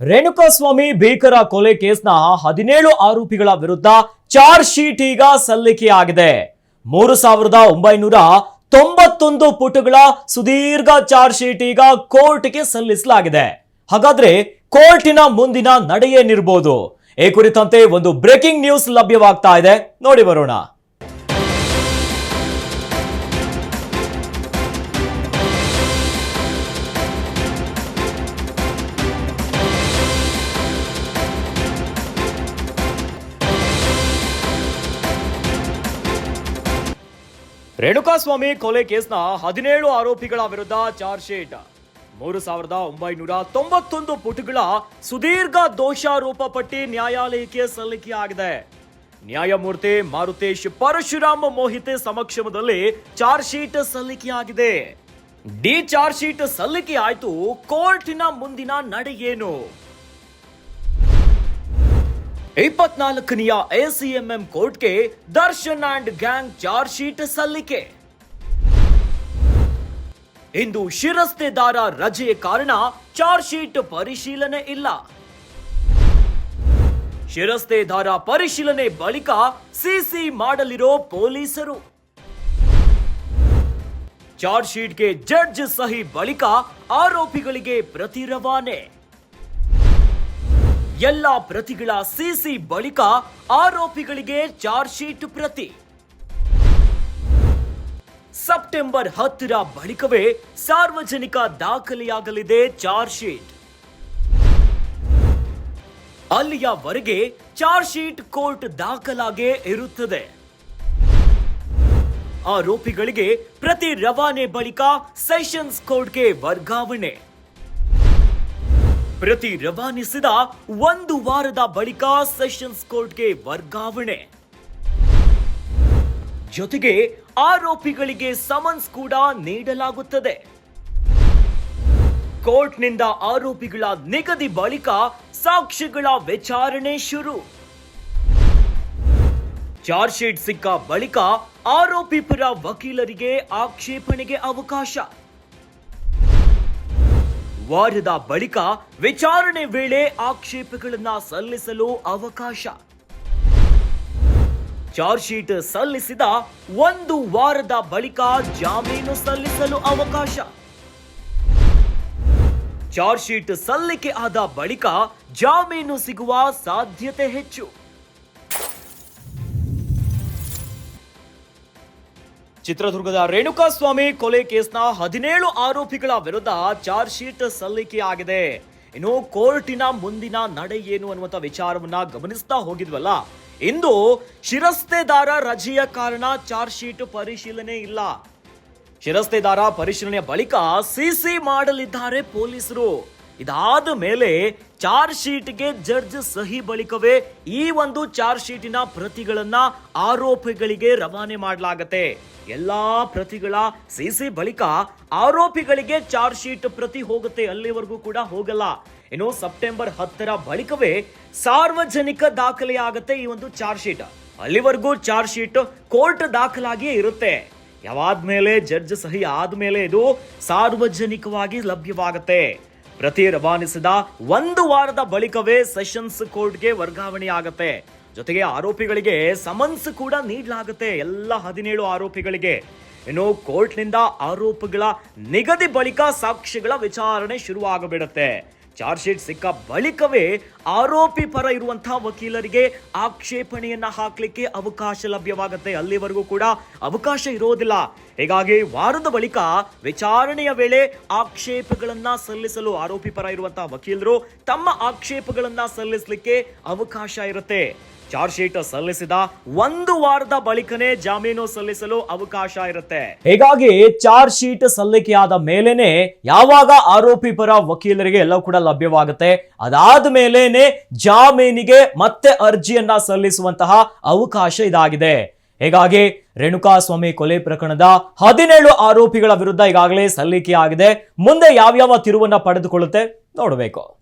ರೇಣುಕಾಸ್ವಾಮಿ ಭೀಕರ ಕೊಲೆ ಕೇಸ್ನ ಹದಿನೇಳು ಆರೋಪಿಗಳ ವಿರುದ್ಧ ಚಾರ್ಜ್ ಶೀಟ್ ಈಗ ಸಲ್ಲಿಕೆಯಾಗಿದೆ. ಮೂರು ಸಾವಿರದ ಒಂಬೈನೂರ ತೊಂಬತ್ತೊಂದು ಪುಟಗಳ ಸುದೀರ್ಘ ಚಾರ್ಜ್ ಶೀಟ್ ಈಗ ಕೋರ್ಟ್ಗೆ ಸಲ್ಲಿಸಲಾಗಿದೆ. ಹಾಗಾದ್ರೆ ಕೋರ್ಟಿನ ಮುಂದಿನ ನಡೆಯೇನಿರ್ಬೋದು? ಈ ಕುರಿತಂತೆ ಒಂದು ಬ್ರೇಕಿಂಗ್ ನ್ಯೂಸ್ ಲಭ್ಯವಾಗ್ತಾ ಇದೆ. ನೋಡಿ ಬರೋಣ. ರೇಣುಕಾಸ್ವಾಮಿ ಕೊಲೆ ಕೇಸ್ನ ಹದಿನೇಳು ಆರೋಪಿಗಳ ವಿರುದ್ಧ ಚಾರ್ಜ್ ಶೀಟ್. ಮೂರು ಸಾವಿರದ ಒಂಬೈನೂರ ತೊಂಬತ್ತೊಂದು ಪುಟಗಳ ಸುದೀರ್ಘ ದೋಷಾರೋಪ ಪಟ್ಟಿ ನ್ಯಾಯಾಲಯಕ್ಕೆ ಸಲ್ಲಿಕೆಯಾಗಿದೆ. ನ್ಯಾಯಮೂರ್ತಿ ಮಾರುತೇಶ್ ಪರಶುರಾಮ ಮೋಹಿತೆ ಸಮಕ್ಷಮದಲ್ಲಿ ಚಾರ್ಜ್ ಶೀಟ್ ಸಲ್ಲಿಕೆಯಾಗಿದೆ. ಡಿ ಚಾರ್ಜ್ ಶೀಟ್ ಸಲ್ಲಿಕೆ ಆಯಿತು, ಕೋರ್ಟಿನ ಮುಂದಿನ ನಡೆ ಏನು ಇಪ್ಪತ್ನಾಲ್ಕನೆಯ ಎಸಿಎಂಎಂ ಕೋರ್ಟ್ಗೆ Darshan and gang charge sheet ಸಲ್ಲಿಕೆ. ಇಂದು ಶಿರಸ್ತೆದಾರ ರಜೆಯ ಕಾರಣ ಚಾರ್ಜ್ ಶೀಟ್ ಪರಿಶೀಲನೆ ಇಲ್ಲ. ಶಿರಸ್ತೆದಾರ ಪರಿಶೀಲನೆ ಬಳಿಕ ಸಿಸಿ ಮಾಡಲಿರೋ ಪೊಲೀಸರು. ಚಾರ್ಜ್ ಶೀಟ್ಗೆ ಜಡ್ಜ್ ಸಹಿ ಬಳಿಕ ಆರೋಪಿಗಳಿಗೆ ಪ್ರತಿ ರವಾನೆ. ಎಲ್ಲ ಪ್ರತಿಗಳ ಸಿಸಿ ಬಳಿಕ ಆರೋಪಿಗಳಿಗೆ ಚಾರ್ಜ್ ಶೀಟ್ ಪ್ರತಿ. ಸೆಪ್ಟೆಂಬರ್ ಹತ್ತರ ಬಳಿಕವೇ ಸಾರ್ವಜನಿಕ ದಾಖಲೆಯಾಗಲಿದೆ ಚಾರ್ಜ್ ಶೀಟ್ ಅಲ್ಲಿಯವರೆಗೆ ಚಾರ್ಜ್ ಶೀಟ್ ಕೋರ್ಟ್ ದಾಖಲಾಗೇ ಇರುತ್ತದೆ. ಆರೋಪಿಗಳಿಗೆ ಪ್ರತಿ ರವಾನೆ ಬಳಿಕ ಸೆಷನ್ಸ್ ಕೋರ್ಟ್ಗೆ ವರ್ಗಾವಣೆ. ಪ್ರತಿ ರವಾನಿಸಿದ ಒಂದು ವಾರದ ಬಳಿಕ ಸೆಷನ್ಸ್ ಕೋರ್ಟ್ಗೆ ವರ್ಗಾವಣೆ. ಜೊತೆಗೆ ಆರೋಪಿಗಳಿಗೆ ಸಮನ್ಸ್ ಕೂಡ ನೀಡಲಾಗುತ್ತದೆ. ಕೋರ್ಟ್ನಿಂದ ಆರೋಪಿಗಳ ನಿಗದಿ ಬಳಿಕ ಸಾಕ್ಷಿಗಳ ವಿಚಾರಣೆ ಶುರು. ಚಾರ್ಜ್ ಶೀಟ್ ಸಿಕ್ಕ ಬಳಿಕ ಆರೋಪಿ ಪರ ವಕೀಲರಿಗೆ ಆಕ್ಷೇಪಣೆಗೆ ಅವಕಾಶ. ವಾರದ ಬಳಿಕ ವಿಚಾರಣೆ ವೇಳೆ ಆಕ್ಷೇಪಗಳನ್ನು ಸಲ್ಲಿಸಲು ಅವಕಾಶ. ಚಾರ್ಜ್ ಶೀಟ್ ಸಲ್ಲಿಸಿದ ಒಂದು ವಾರದ ಬಳಿಕ ಜಾಮೀನು ಸಲ್ಲಿಸಲು ಅವಕಾಶ. ಚಾರ್ಜ್ ಶೀಟ್ ಸಲ್ಲಿಕೆ ಆದ ಬಳಿಕ ಜಾಮೀನು ಸಿಗುವ ಸಾಧ್ಯತೆ ಹೆಚ್ಚು. ಚಿತ್ರದುರ್ಗದ ರೇಣುಕಾಸ್ವಾಮಿ ಕೊಲೆ ಕೇಸ್ನ ಹದಿನೇಳು ಆರೋಪಿಗಳ ವಿರುದ್ಧ ಚಾರ್ಜ್ ಶೀಟ್ ಸಲ್ಲಿಕೆಯಾಗಿದೆ ಇನ್ನು ಕೋರ್ಟಿನ ಮುಂದಿನ ನಡೆ ಏನು ಅನ್ನುವಂಥ ವಿಚಾರವನ್ನ ಗಮನಿಸ್ತಾ ಹೋಗಿದ್ವಲ್ಲ. ಇಂದು ಶಿರಸ್ತೆದಾರ ರಜೆಯ ಕಾರಣ ಚಾರ್ಜ್ ಶೀಟ್ ಪರಿಶೀಲನೆ ಇಲ್ಲ. ಶಿರಸ್ತೆದಾರ ಪರಿಶೀಲನೆಯ ಬಳಿಕ ಸಿಸಿ ಮಾಡಲಿದ್ದಾರೆ ಪೊಲೀಸರು. ಇದಾದ ಮೇಲೆ ಚಾರ್ಜ್ ಶೀಟ್ಗೆ ಜಡ್ಜ್ ಸಹಿ ಬಳಿಕವೇ ಈ ಒಂದು ಚಾರ್ಜ್ ಶೀಟಿನ ಪ್ರತಿಗಳನ್ನ ಆರೋಪಿಗಳಿಗೆ ರವಾನೆ ಮಾಡಲಾಗತ್ತೆ. ಎಲ್ಲಾ ಪ್ರತಿಗಳ ಸಿಸಿ ಬಳಿಕ ಆರೋಪಿಗಳಿಗೆ ಚಾರ್ಜ್ ಶೀಟ್ ಪ್ರತಿ ಹೋಗುತ್ತೆ, ಅಲ್ಲಿವರೆಗೂ ಕೂಡ ಹೋಗಲ್ಲ. ಇನ್ನು ಸೆಪ್ಟೆಂಬರ್ ಹತ್ತರ ಬಳಿಕವೇ ಸಾರ್ವಜನಿಕ ದಾಖಲೆ ಆಗತ್ತೆ ಈ ಒಂದು ಚಾರ್ಜ್ ಶೀಟ್. ಅಲ್ಲಿವರೆಗೂ ಚಾರ್ಜ್ ಶೀಟ್ ಕೋರ್ಟ್ ದಾಖಲಾಗಿಯೇ ಇರುತ್ತೆ. ಯಾವಾದ್ಮೇಲೆ ಜಡ್ಜ್ ಸಹಿ ಆದ್ಮೇಲೆ ಇದು ಸಾರ್ವಜನಿಕವಾಗಿ ಲಭ್ಯವಾಗುತ್ತೆ. ಪ್ರತಿ ರವಾನಿಸಿದ ಒಂದು ವಾರದ ಬಳಿಕವೇ ಸೆಷನ್ಸ್ ಕೋರ್ಟ್ಗೆ ವರ್ಗಾವಣೆ ಆಗತ್ತೆ. ಜೊತೆಗೆ ಆರೋಪಿಗಳಿಗೆ ಸಮನ್ಸ್ ಕೂಡ ನೀಡಲಾಗುತ್ತೆ ಎಲ್ಲ ಹದಿನೇಳು ಆರೋಪಿಗಳಿಗೆ. ಇನ್ನು ಕೋರ್ಟ್ನಿಂದ ಆರೋಪಗಳ ನಿಗದಿ ಬಳಿಕ ಸಾಕ್ಷಿಗಳ ವಿಚಾರಣೆ ಶುರುವಾಗಬಿಡುತ್ತೆ. ಚಾರ್ಜ್ ಶೀಟ್ ಸಿಕ್ಕ ಬಳಿಕವೇ ಆರೋಪಿ ಪರ ಇರುವಂತಹ ವಕೀಲರಿಗೆ ಆಕ್ಷೇಪಣೆಯನ್ನ ಹಾಕ್ಲಿಕ್ಕೆ ಅವಕಾಶ ಲಭ್ಯವಾಗುತ್ತೆ. ಅಲ್ಲಿವರೆಗೂ ಕೂಡ ಅವಕಾಶ ಇರೋದಿಲ್ಲ. ಹೀಗಾಗಿ ವಾರದ ಬಳಿಕ ವಿಚಾರಣೆಯ ವೇಳೆ ಆಕ್ಷೇಪಗಳನ್ನ ಸಲ್ಲಿಸಲು ಆರೋಪಿ ಪರ ಇರುವಂತಹ ವಕೀಲರು ತಮ್ಮ ಆಕ್ಷೇಪಗಳನ್ನ ಸಲ್ಲಿಸಲಿಕ್ಕೆ ಅವಕಾಶ ಇರುತ್ತೆ. ಚಾರ್ಜ್ ಶೀಟ್ ಸಲ್ಲಿಸಿದ ಒಂದು ವಾರದ ಬಳಿಕನೇ ಜಾಮೀನು ಸಲ್ಲಿಸಲು ಅವಕಾಶ ಇರುತ್ತೆ. ಹೀಗಾಗಿ ಚಾರ್ಜ್ ಶೀಟ್ ಸಲ್ಲಿಕೆಯಾದ ಮೇಲೇನೆ ಯಾವಾಗ ಆರೋಪಿ ಪರ ವಕೀಲರಿಗೆ ಎಲ್ಲವೂ ಕೂಡ ಲಭ್ಯವಾಗುತ್ತೆ. ಅದಾದ ಮೇಲೇನೆ ಜಾಮೀನಿಗೆ ಮತ್ತೆ ಅರ್ಜಿಯನ್ನ ಸಲ್ಲಿಸುವಂತಹ ಅವಕಾಶ ಇದಾಗಿದೆ. ಹೀಗಾಗಿ? ರೇಣುಕಾಸ್ವಾಮಿ ಕೊಲೆ ಪ್ರಕರಣದ ಹದಿನೇಳು ಆರೋಪಿಗಳ ವಿರುದ್ಧ ಈಗಾಗಲೇ ಸಲ್ಲಿಕೆಯಾಗಿದೆ. ಮುಂದೆ ಯಾವ್ಯಾವ ತಿರುವನ್ನ ಪಡೆದುಕೊಳ್ಳುತ್ತೆ ನೋಡಬೇಕು.